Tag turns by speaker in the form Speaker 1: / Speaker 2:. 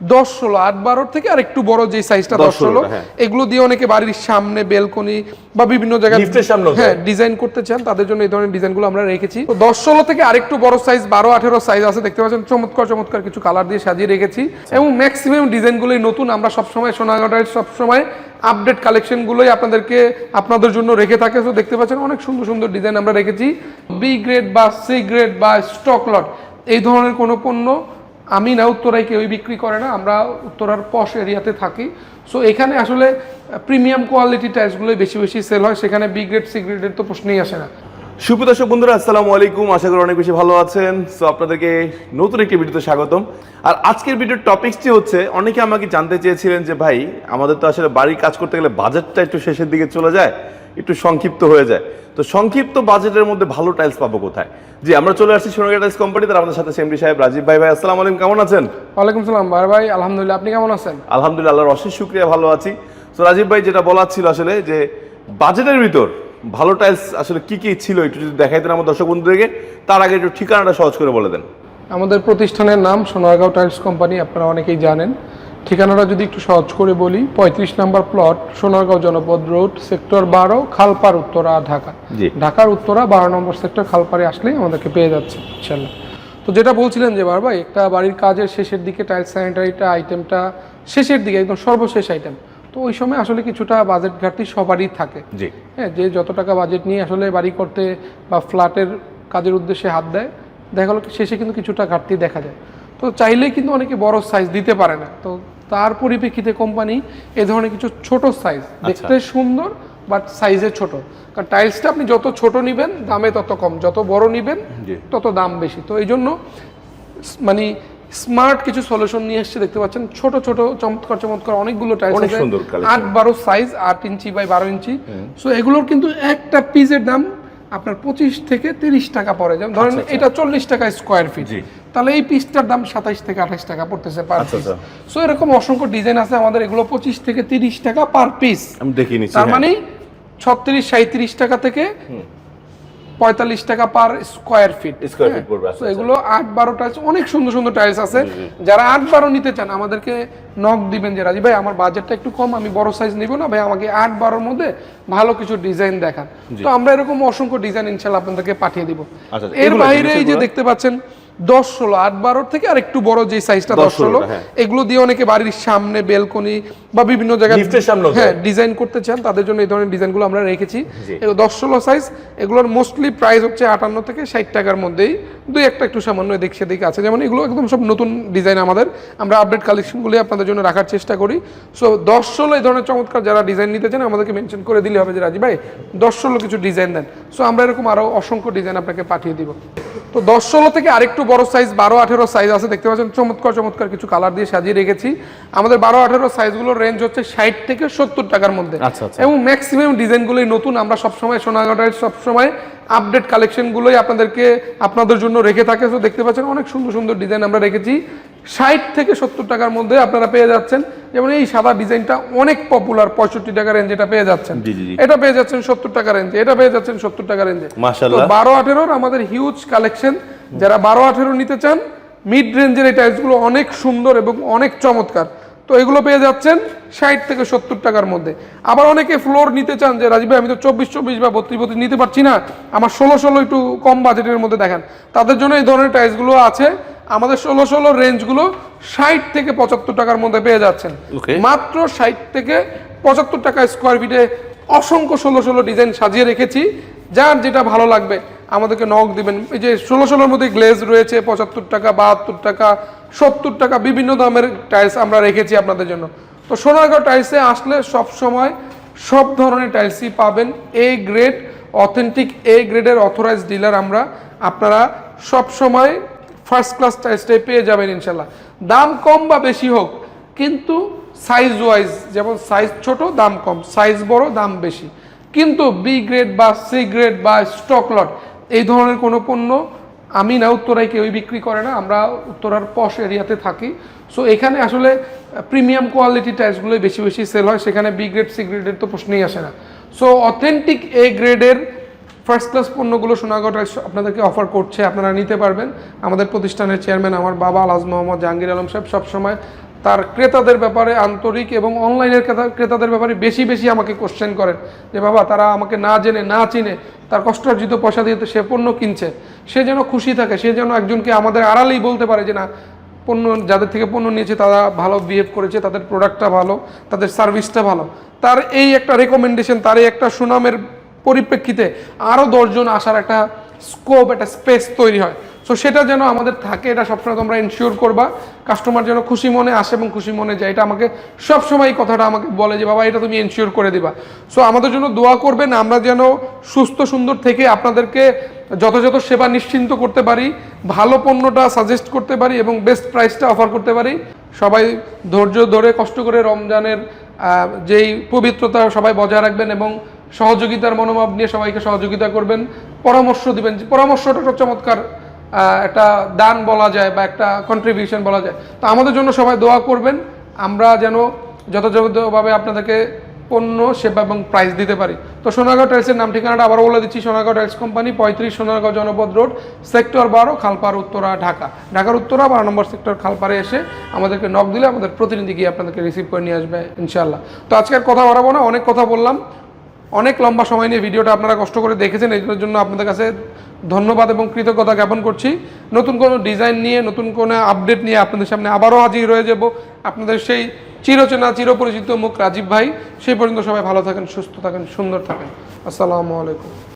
Speaker 1: দশ ষোলো আট বারোর থেকে আর একটু বড় যে সাইজটা
Speaker 2: দশ
Speaker 1: ষোলো
Speaker 2: হ্যাঁ।
Speaker 1: এগুলো দিয়ে অনেকে বাড়ির সামনে বেলকনি বা বিভিন্ন জায়গায় হ্যাঁ ডিজাইন করতে চান তাদের জন্য এই ধরনের ডিজাইনগুলো আমরা রেখেছি। তো দশ ষোলো থেকে আরেকটু বড় সাইজ বারো আঠেরো সাইজ আছে দেখতে পাচ্ছেন চমৎকার চমৎকার কিছু কালার দিয়ে সাজিয়ে রেখেছি। এবং ম্যাক্সিমাম ডিজাইনগুলোই নতুন আমরা সবসময় সোনাগাটায় সবসময় আপডেট কালেকশনগুলোই আপনাদেরকে আপনাদের জন্য রেখে থাকে। তো দেখতে পাচ্ছেন অনেক সুন্দর সুন্দর ডিজাইন আমরা রেখেছি। বি গ্রেড বা সি গ্রেড বা স্টক লট এই ধরনের কোনো পণ্য আমি না উত্তরায় কেউই বিক্রি করে না, আমরা উত্তরার পশ এরিয়াতে থাকি। সো এখানে আসলে প্রিমিয়াম কোয়ালিটি টাইলসগুলোই বেশি বেশি সেল হয়, সেখানে বি গ্রেড সি গ্রেডের তো প্রশ্নই আসে না।
Speaker 2: সুপ্রিয় দর্শক বন্ধুরা, আসসালামু আলাইকুম, আশা করি অনেক বেশি ভালো আছেন। সো আপনাদেরকে নতুন একটি ভিডিওতে স্বাগতম। আর আজকের ভিডিওর টপিকসটি হচ্ছে, অনেকে আমাকে জানতে চেয়েছিলেন যে, ভাই, আমাদের তো আসলে বাড়ির কাজ করতে গেলে বাজেটটা একটু শেষের দিকে চলে যায়। একটু সংক্ষিপ্ত হয়ে যায়। তো সংক্ষিপ্ত বাজেটের মধ্যে ভালো টাইলস পাবো কোথায়? জি আমরা চলে আসছি সোনাগা টাইলস কোম্পানি তার আমাদের সাথে সেমডি সাহেব রাজীব ভাই। ভাই আসসালামু আলাইকুম কেমন আছেন?
Speaker 1: ওয়ালাইকুম সালাম বার ভাই আলহামদুলিল্লাহ আপনি কেমন আছেন?
Speaker 2: আলহামদুলিল্লাহ আল্লাহর অশেষ শুক্রিয়া ভালো আছি। তো রাজীব ভাই যেটা বলার ছিল আসলে যে বাজেটের ভিতর ভালো টাইলস আসলে কি কি ছিল একটু যদি দেখাইতেন আমার দর্শক বন্ধুদেরকে তার আগে একটু ঠিকানাটা সহজ করে বলে দেন।
Speaker 1: আমাদের প্রতিষ্ঠানের নাম সোনারগাঁও টাইলস কোম্পানি আপনারা অনেকেই জানেন। ঠিকানাটা যদি একটু সহজ করে বলি পঁয়ত্রিশ নাম্বার প্লট সোনারগাঁও জনপদ রোড সেক্টর বারো খালপার উত্তরা ঢাকা। ঢাকার উত্তরা বারো নম্বর সেক্টর খালপারে আসলেই আমাদেরকে পেয়ে যাচ্ছে ইনশাল্লাহ। তো যেটা বলছিলেন যে বার ভাই একটা বাড়ির কাজের শেষের দিকে টাইলস স্যানিটারিটা আইটেমটা শেষের দিকে একদম সর্বশেষ আইটেম তো ওই সময় আসলে কিছুটা বাজেট ঘাটতি সবারই থাকে। হ্যাঁ যে যত টাকা বাজেট নিয়ে আসলে বাড়ি করতে বা ফ্ল্যাটের কাজের উদ্দেশ্যে হাত দেয় দেখা গেলো শেষে কিন্তু কিছুটা ঘাটতি দেখা যায়। তো চাইলে কিন্তু অনেকে বড় সাইজ দিতে পারে না। তো তার পরিপ্রেক্ষিতে কোম্পানি এ ধরনের কিছু ছোট সাইজ দেখতে সুন্দর বাট সাইজে ছোট। কারণ টাইলসটা আপনি যত ছোট নেবেন দামে তত কম। যত বড় নেবেন তত দাম বেশি। তো এই জন্য মানে স্মার্ট কিছু সলিউশন নিয়ে এসছে দেখতে পাচ্ছেন। ছোট ছোট চমৎকার চমৎকার অনেকগুলো টাইলস
Speaker 2: অনেক
Speaker 1: আছে।
Speaker 2: সুন্দর
Speaker 1: আট বারো সাইজ আট ইঞ্চি বাই বারো ইঞ্চি। সো এগুলোর কিন্তু একটা পিসের দাম আপনার পঁচিশ থেকে তিরিশ টাকা পড়ে। যেমন ধরেন এটা চল্লিশ টাকা স্কোয়ার ফিট। তাহলে এই পিসটার দাম সাতাইশ থেকে আঠাশ টাকা পড়তেছে পার
Speaker 2: আচ্ছা,
Speaker 1: পিস
Speaker 2: আচ্ছা।
Speaker 1: সো এরকম অসংখ্য ডিজাইন আছে আমাদের। এগুলো পঁচিশ থেকে তিরিশ টাকা পার পিস
Speaker 2: আমি দেখিয়ে
Speaker 1: তার
Speaker 2: হ্যাঁ।
Speaker 1: মানে ছত্রিশ সাঁত্রিশ টাকা থেকে পঁয়তাল্লিশ টাকা পার স্কোয়ার ফিট
Speaker 2: পড়বে, আচ্ছা,
Speaker 1: তো এগুলো আট বারো টাইলস অনেক সুন্দর সুন্দর টাইলস আছে। যারা আট বারো নিতে চান আমাদেরকে নক দিবেন যে রাজি ভাই আমার বাজেটটা একটু কম আমি বড় সাইজ নিব না ভাই আমাকে আট বারোর মধ্যে ভালো কিছু ডিজাইন দেখান। তো আমরা এরকম অসংখ্য ডিজাইন ইনশাল্লাহ আপনাদেরকে পাঠিয়ে দিব।
Speaker 2: আচ্ছা,
Speaker 1: এর
Speaker 2: এগুলো
Speaker 1: বাইরে এই যে দেখতে পাচ্ছেন দশ ষোলো আট বারোর থেকে আর একটু বড় যে সাইজটা
Speaker 2: দশ
Speaker 1: ষোলো
Speaker 2: হ্যাঁ।
Speaker 1: এগুলো দিয়ে অনেকে বাড়ির সামনে বেলকনি বা বিভিন্ন জায়গায় হ্যাঁ ডিজাইন করতে চান তাদের জন্য এই ধরনের ডিজাইনগুলো আমরা রেখেছি। দশ ষোলো সাইজ এগুলোর মোস্টলি প্রাইস হচ্ছে আটান্ন থেকে ষাট টাকার মধ্যেই। দুই একটা একটু সামান্য এদিক সেদিক আছে। যেমন এগুলো একদম সব নতুন ডিজাইন আমাদের। আমরা আপডেট কালেকশনগুলি আপনাদের জন্য রাখার চেষ্টা করি। সো দশ ষোলো এই ধরনের চমৎকার যারা ডিজাইন নিতে চান আমাদেরকে মেনশন করে দিলে হবে যে রাজি ভাই দশ ষোলো কিছু ডিজাইন দেন। সো আমরা এরকম আরও অসংখ্য ডিজাইন আপনাকে পাঠিয়ে দিব। তো দশ ষোলো থেকে আরেকটু বড় সাইজ বারো আঠেরো সাইজ আছে দেখতে পাচ্ছেন? চমৎকার চমৎকার কিছু কালার দিয়ে সাজিয়ে রেখেছি। আমাদের বারো আঠেরো সাইজগুলোর রেঞ্জ হচ্ছে ষাট থেকে সত্তর টাকার মধ্যে।
Speaker 2: আচ্ছা, আচ্ছা।
Speaker 1: এবং ম্যাক্সিমাম ডিজাইনগুলোই নতুন। আমরা সবসময় সোনাগাটায় সবসময় আপডেট কালেকশনগুলোই আপনাদেরকে আপনাদের জন্য রেখে থাকে। তো দেখতে পাচ্ছেন অনেক সুন্দর সুন্দর ডিজাইন আমরা রেখেছি। ষাট থেকে সত্তর টাকার মধ্যে আপনারা পেয়ে যাচ্ছেন। যেমন এই সাদা ডিজাইনটা অনেক পপুলার পঁয়ষট্টি টাকা রেঞ্জ এটা পেয়ে যাচ্ছেন। এটা পেয়ে যাচ্ছেন সত্তর টাকা রেঞ্জে এটা পেয়ে যাচ্ছেন সত্তর টাকা রেঞ্জে বারো আঠেরোর আমাদের হিউজ কালেকশন যারা বারো আঠেরো নিতে চান মিড রেঞ্জের এই টাইলসগুলো অনেক সুন্দর এবং অনেক চমৎকার। তো এগুলো পেয়ে যাচ্ছেন ষাট থেকে সত্তর টাকার মধ্যে। আবার অনেকে ফ্লোর নিতে চান যে রাজীব ভাই আমি তো চব্বিশ চব্বিশ বা বত্রিশ বত্রিশ নিতে পারছি না। আমার ষোলো ষোলো একটু কম বাজেটের মধ্যে দেখান। তাদের জন্য এই ধরনের টাইলসগুলো আছে। আমাদের ষোলো ষোলো রেঞ্জগুলো ষাট থেকে পঁচাত্তর টাকার মধ্যে পেয়ে যাচ্ছেন. মাত্র ষাট থেকে পঁচাত্তর টাকা স্কোয়ার ফিটে অসংখ্য ষোলো ষোলো ডিজাইন সাজিয়ে রেখেছি। যার যেটা ভালো লাগবে আমাদেরকে নখ দিবেন। এই যে ষোলো ষোলোর মধ্যে গ্লেজ রয়েছে পঁচাত্তর টাকা বাহাত্তর টাকা সত্তর টাকা বিভিন্ন দামের টাইলস আমরা রেখেছি আপনাদের জন্য। তো সোনারগাঁও টাইলসে আসলে সব সময় সব ধরনের টাইলসই পাবেন। এ গ্রেড অথেন্টিক এ গ্রেডের অথরাইজ ডিলার আমরা। আপনারা সব সময় ফার্স্ট ক্লাস টাইলসটাই পেয়ে যাবেন ইনশাল্লাহ। দাম কম বা বেশি হোক, কিন্তু সাইজ ওয়াইজ যেমন সাইজ ছোট, দাম কম। সাইজ বড়, দাম বেশি। কিন্তু বি গ্রেড বা সি গ্রেড বা স্টক লট এই ধরনের কোনো পণ্য আমি না, উত্তরায় কেউই বিক্রি করে না। আমরা উত্তরার পশ এরিয়াতে থাকি। সো এখানে আসলে প্রিমিয়াম কোয়ালিটি টাইলসগুলোই বেশি বেশি সেল হয়। সেখানে বি গ্রেড সি গ্রেডের তো প্রশ্নই আসে না। সো অথেন্টিক এ গ্রেডের ফার্স্ট ক্লাস পণ্যগুলো সোনাগড় আপনাদেরকে অফার করছে, আপনারা নিতে পারবেন। আমাদের প্রতিষ্ঠানের চেয়ারম্যান আমার বাবা আলাজ মোহাম্মদ জাহাঙ্গীর আলম সাহেব সবসময় তার ক্রেতাদের ব্যাপারে আন্তরিক এবং অনলাইনের ক্রেতা- ক্রেতাদের ব্যাপারে বেশি বেশি আমাকে কোশ্চেন করেন। যে বাবা, তারা আমাকে না জেনে, না চিনে, তার কষ্টার্জিত পয়সা দিয়ে সে পণ্য কিনছে। সে যেন খুশি থাকে, সে যেন একজনকে আমাদের আড়ালেই বলতে পারে যে না, পণ্য, যাদের থেকে পণ্য নিয়েছে তারা ভালো বিহেভ করেছে, তাদের প্রোডাক্টটা ভালো, তাদের সার্ভিসটা ভালো। তার এই একটা রেকমেন্ডেশন তার এই একটা সুনামের পরিপ্রেক্ষিতে আরও দশজন আসার একটা স্কোপ একটা স্পেস তৈরি হয়। সো সেটা যেন আমাদের থাকে, এটা সবসময় তোমরা ইনশিওর করবা। কাস্টমার যেন খুশি মনে আসে এবং খুশি মনে যায়, এটা আমাকে সবসময় কথাটা আমাকে বলে যে, বাবা, এটা তুমি ইনশিওর করে দিবা। সো আমাদের জন্য দোয়া করবেন, আমরা যেন সুস্থ, সুন্দর থেকে আপনাদেরকে যথাযথ সেবা নিশ্চিন্ত করতে পারি, ভালো পণ্যটা সাজেস্ট করতে পারি এবং বেস্ট প্রাইসটা অফার করতে পারি। সবাই ধৈর্য ধরে, কষ্ট করে রমজানের যেই পবিত্রতা সবাই বজায় রাখবেন এবং সহযোগিতার মনোভাব নিয়ে সবাইকে সহযোগিতা করবেন। পরামর্শ দিবেন। পরামর্শটা একটা চমৎকার একটা দান বলা যায় বা একটা কন্ট্রিবিউশন বলা যায়। তো আমাদের জন্য সবাই দোয়া করবেন। আমরা যেন যথাযথভাবে আপনাদেরকে পণ্য, সেবা এবং প্রাইস দিতে পারি। তো সোনাগাঁও টাইলসের নাম ঠিকানাটা আবার বলে দিচ্ছি সোনাগাঁও টাইলস কোম্পানি পঁয়ত্রিশ সোনাগাঁও জনপদ রোড সেক্টর বারো খালপাড় উত্তরা, ঢাকা। ঢাকার উত্তরা, বারো নম্বর সেক্টর খালপাড়ে এসে আমাদেরকে নক দিলে আমাদের প্রতিনিধি গিয়ে আপনাদেরকে রিসিভ করে নিয়ে আসবে ইনশাল্লাহ তো আজকে আর কথা বাড়াবো না, অনেক কথা বললাম। অনেক লম্বা সময় নিয়ে ভিডিওটা আপনারা কষ্ট করে দেখেছেন, এই জন্য আপনাদের কাছে ধন্যবাদ এবং কৃতজ্ঞতা জ্ঞাপন করছি। নতুন কোনো ডিজাইন নিয়ে, নতুন কোনো আপডেট নিয়ে আপনাদের সামনে আবারও হাজির রয়ে যাব। আপনাদের সেই চিরচেনা, চিরপরিচিত মুখ রাজীব ভাই, সেই পর্যন্ত সবাই ভালো থাকেন, সুস্থ থাকেন, সুন্দর থাকেন। আসসালামু আলাইকুম।